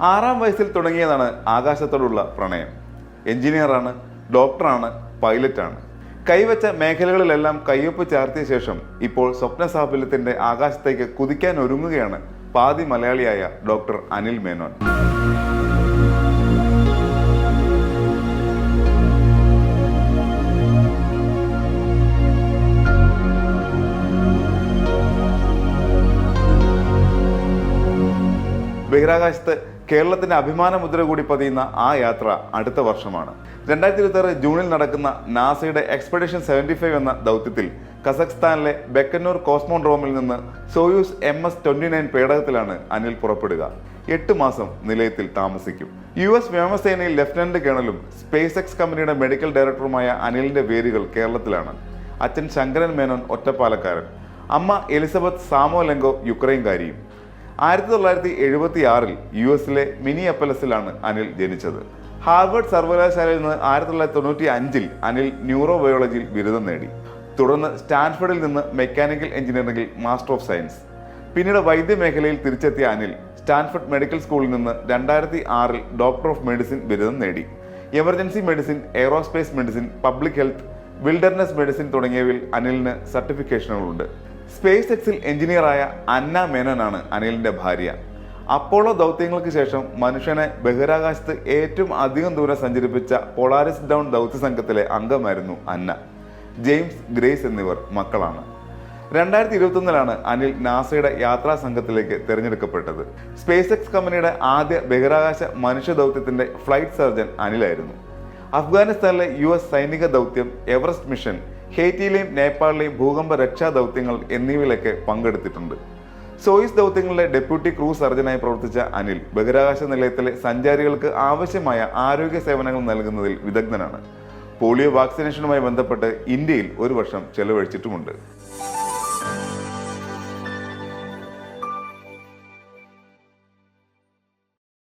ആറാം വയസ്സിൽ തുടങ്ങിയതാണ് ആകാശത്തോടുള്ള പ്രണയം. എഞ്ചിനീയറാണ് ഡോക്ടറാണ് പൈലറ്റാണ്. കൈവച്ച മേഖലകളിലെല്ലാം കയ്യൊപ്പ് ചാർത്തിയ ശേഷം ഇപ്പോൾ സ്വപ്ന സാഫല്യത്തിന്റെ ആകാശത്തേക്ക് കുതിക്കാൻ ഒരുങ്ങുകയാണ് പാതി മലയാളിയായ ഡോക്ടർ അനിൽ മേനോൻ. ബഹിരാകാശത്ത് കേരളത്തിന്റെ അഭിമാന മുദ്ര കൂടി പതിയുന്ന ആ യാത്ര അടുത്ത വർഷമാണ്. രണ്ടായിരത്തി ഇരുപത്തി ജൂണിൽ നടക്കുന്ന നാസയുടെ എക്സ്പെഡിഷൻ സെവന്റി ഫൈവ് എന്ന ദൗത്യത്തിൽ കസഖ്സ്ഥാനിലെ ബെക്കന്നൂർ കോസ്മോഡ്രോമിൽ നിന്ന് Soyuz M S twenty nine പേടകത്തിലാണ് Anil പുറപ്പെടുക. എട്ട് മാസം നിലയത്തിൽ താമസിക്കും. യു എസ് വ്യോമസേനയിൽ ലഫ്റ്റനന്റ് കേണലും സ്പേസ് എക്സ് കമ്പനിയുടെ മെഡിക്കൽ ഡയറക്ടറുമായ അനിലിന്റെ വേരുകൾ കേരളത്തിലാണ്. അച്ഛൻ ശങ്കരൻ മേനോൻ ഒറ്റപ്പാലക്കാരൻ. അമ്മ എലിസബത്ത് സാമോലെങ്കോ യുക്രൈൻകാരിയും. ആയിരത്തി തൊള്ളായിരത്തി എഴുപത്തി ആറിൽ യു എസിലെ മിനി അപ്പലസിലാണ് അനിൽ ജനിച്ചത്. ഹാർവർഡ് സർവകലാശാലയിൽ നിന്ന് ആയിരത്തി തൊള്ളായിരത്തി തൊണ്ണൂറ്റി അഞ്ചിൽ അനിൽ ന്യൂറോ ബയോളജിയിൽ ബിരുദം നേടി. തുടർന്ന് സ്റ്റാൻഫോർഡിൽ നിന്ന് മെക്കാനിക്കൽ എഞ്ചിനീയറിംഗിൽ മാസ്റ്റർ ഓഫ് സയൻസ്. പിന്നീട് വൈദ്യമേഖലയിൽ തിരിച്ചെത്തിയ അനിൽ സ്റ്റാൻഫോർഡ് മെഡിക്കൽ സ്കൂളിൽ നിന്ന് രണ്ടായിരത്തി ആറിൽ ഡോക്ടർ ഓഫ് മെഡിസിൻ ബിരുദം നേടി. Emergency medicine aerospace medicine public health wilderness medicine തുടങ്ങിയവയിൽ അനിലിന് സർട്ടിഫിക്കേഷനുകളുണ്ട്. സ്പേസ് എക്സിൽ എഞ്ചിനീയറായ അന്ന മേനനാണ് അനിലിന്റെ ഭാര്യ. അപ്പോളോ ദൗത്യങ്ങൾക്ക് ശേഷം മനുഷ്യനെ ബഹിരാകാശത്ത് ഏറ്റവും അധികം ദൂരം സഞ്ചരിപ്പിച്ച പോളാരിസ് ഡൗൺ ദൗത്യ സംഘത്തിലെ അംഗമായിരുന്നു അന്ന. ജെയിംസ് ഗ്രേസ് എന്നിവർ മക്കളാണ്. രണ്ടായിരത്തി ഇരുപത്തൊന്നിലാണ് അനിൽ നാസയുടെ യാത്രാ സംഘത്തിലേക്ക് തിരഞ്ഞെടുക്കപ്പെട്ടത്. സ്പേസ് എക്സ് കമ്പനിയുടെ ആദ്യ ബഹിരാകാശ മനുഷ്യ ദൗത്യത്തിന്റെ ഫ്ലൈറ്റ് സർജൻ അനിലായിരുന്നു. അഫ്ഗാനിസ്ഥാനിലെ യു എസ് സൈനിക ദൗത്യം എവറസ്റ്റ് മിഷൻ ഹേറ്റിയിലെയും നേപ്പാളിലെയും ഭൂകമ്പ രക്ഷാ ദൗത്യങ്ങൾ എന്നിവയിലൊക്കെ പങ്കെടുത്തിട്ടുണ്ട്. സോയിസ് ദൗത്യങ്ങളിലെ ഡെപ്യൂട്ടി ക്രൂ സർജനായി പ്രവർത്തിച്ച അനിൽ ബഹിരാകാശ നിലയത്തിലെ സഞ്ചാരികൾക്ക് ആവശ്യമായ ആരോഗ്യ സേവനങ്ങൾ നൽകുന്നതിൽ വിദഗ്ധനാണ്. പോളിയോ വാക്സിനേഷനുമായി ബന്ധപ്പെട്ട് ഇന്ത്യയിൽ ഒരു വർഷം ചെലവഴിച്ചിട്ടുമുണ്ട്.